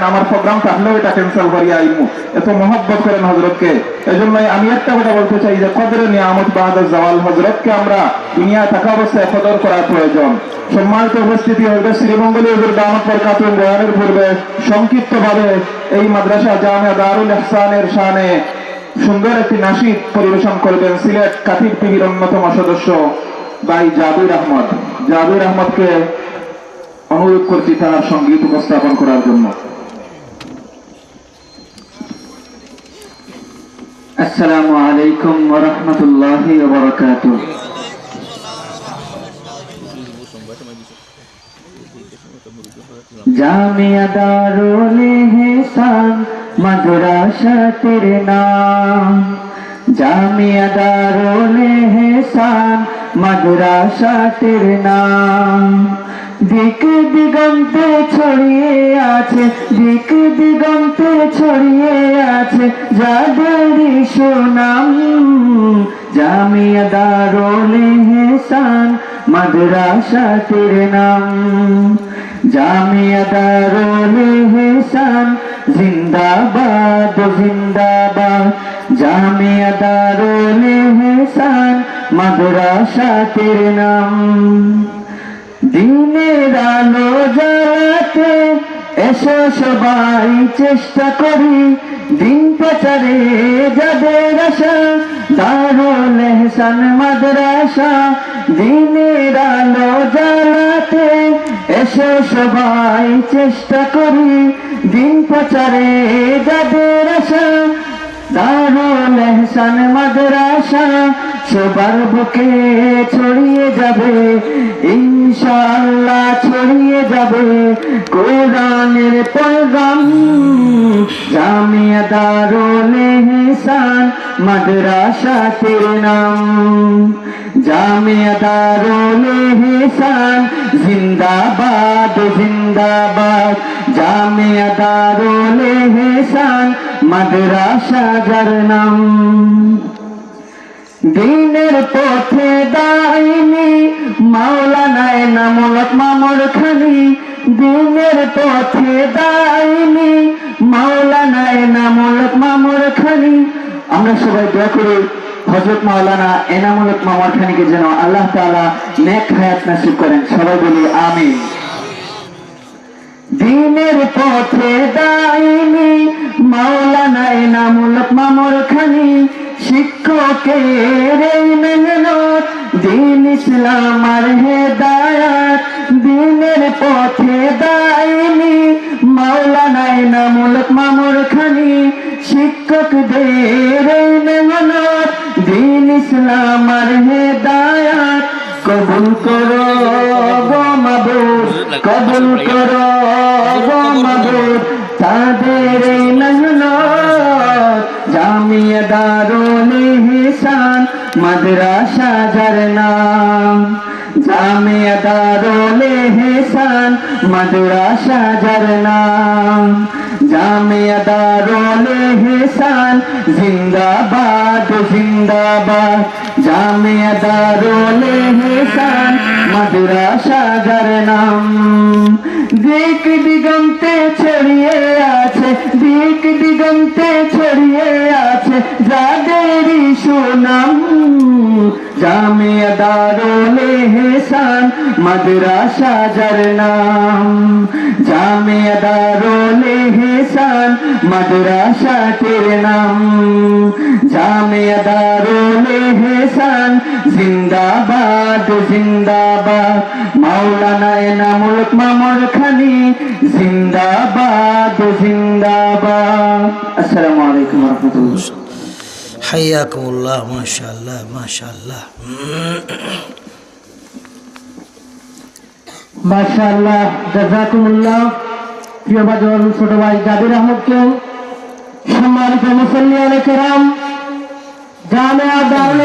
আমার প্রোগ্রাম থাকলেও এটা ক্যান্সেল করিয়া আইমু। এত মহব্বত করেন হজরতকে। এজন্যই আমি একটা কথা বলতে চাই যে, কদরে নিয়ামত বাহাদুর জাওয়াল হজরতকে আমরা দুনিয়া থাকা অবস্থায় কদর করা প্রয়োজন। সম্মানিত উপস্থিতি হইবে শ্রীমঙ্গলী হুজুর দামত বরকাতুল বয়ানের পূর্বে সংক্ষিপ্ত ভাবে এই মাদ্রাসা জামিয়া দারুল ইহসানের শানে সুন্দর একটি নাসিদ পরিবেশন করবেন সিলেট কাতির টিভির অন্যতম সদস্য ভাই জাবির আহমদ। জাবির আহমদকে অনুরোধ করছি তার সংগীত উপস্থাপন করার জন্য। আসসালামু আলাইকুম ওয়া রাহমাতুল্লাহি ওয়া বারাকাতুহু। জামিয়া দারুল ইহসান, মাদ্রাসা তেরে নাম। জামিয়া দারুল ইহসান, মাদ্রাসা তেরে নাম। দিক দিগন্তে ছড়িয়ে আছে, দিক দিগন্তে ছড়িয়ে আছে যাদেরই সুনাম জামিয়া দারুল ইহসান মাদ্রাসা তেরে নাম। জামিয়া দারুল ইহসান জিন্দাবাদ জিন্দাবাদ। জামিয়া দারুল ইহসান মাদ্রাসা তেরে নাম। দিনের আলো জ্বালাতে এসো সবাই চেষ্টা করি দিন প্রচারে যাদের আশা, দারুল এহসান মাদ্রাসা, দিনের আলো জ্বালাতে এসো সবাই চেষ্টা করি। দিন প্রচারে যাদের আশা, দারুল এহসান মাদ্রাসা, সবার বুকে ছড়িয়ে যাবে, ইনশাআল্লাহ ছড়িয়ে যাবে। কোরআনের পয়গাম জামিয়া দারুল এহসান মাদ্রাসা তের নাম। জামিয়া দারুল এহসান জিন্দাবাদ জিন্দাবাদ। জামিয়া দারুল এহসান মাদ্রাসা যার নাম। দিনের পথে দাইনি মাওলানা এনামুলক মামর খানি দিনের পথে দাইনি মাওলানা এনামুলক মামর খানি। আমরা সবাই দোয়া করি হজরত মাওলানা এনামুলক মামর খানিকে যেন আল্লাহ তাআলা নেক হায়াত নসিব করেন। সবাই বলি, আমিন। দিনের পথে দাইনি মাওলানা এনামুলক মামর খানি। শিক্ষকের মেহনত, দিন ইসলাম আর হেদায়াত। দিনের পথে দাইনি মাওলানা এনামুলক মামর খানি। শিক্ষকদের মেহনত, দিন ইসলাম আর হেদায়াত। কবুল করো গো মাবুদ, কবুল করো গো মাবুদ। তাদের এই মেহনত, জামিয়া দারুল ইহসান, মাদ্রাসা যার নাম। জামিয়া দারুল ইহসান মাদ্রাসা যার নাম। জামিয়া দারুল ইহসান, জিন্দাবাদ জিন্দাবাদ। জামিয়া দারুল ইহসান মাদ্রাসা যার নাম। দিক দিগন্তে ছড়িয়ে আছে, দিক দিগন্তে ছড়িয়ে আছে, যাদেরই সুনাম। জামিয়া দারুল ইহসান মাদ্রাসা যার নাম জামিয়া দারুল ইহসান মাদ্রাসা তের নাম জামিয়া দারুল ইহসান জিন্দাবাদ জিন্দাবাদ মাওলানা এনামুল মামর খানি জিন্দাবাদ জিন্দাবাদ আসসালামু আলাইকুম রহমতুল্লাহ হাইয়াকুমুল্লাহ মাশাল্লাহ মাশাল্লাহ মাশাল্লাহ জাজাকুমুল্লাহ। প্রিয় বাজন ছোট ভাই জাবির আহমদকে সম্মানিত মুসল্লি কেরাম জামে দারুল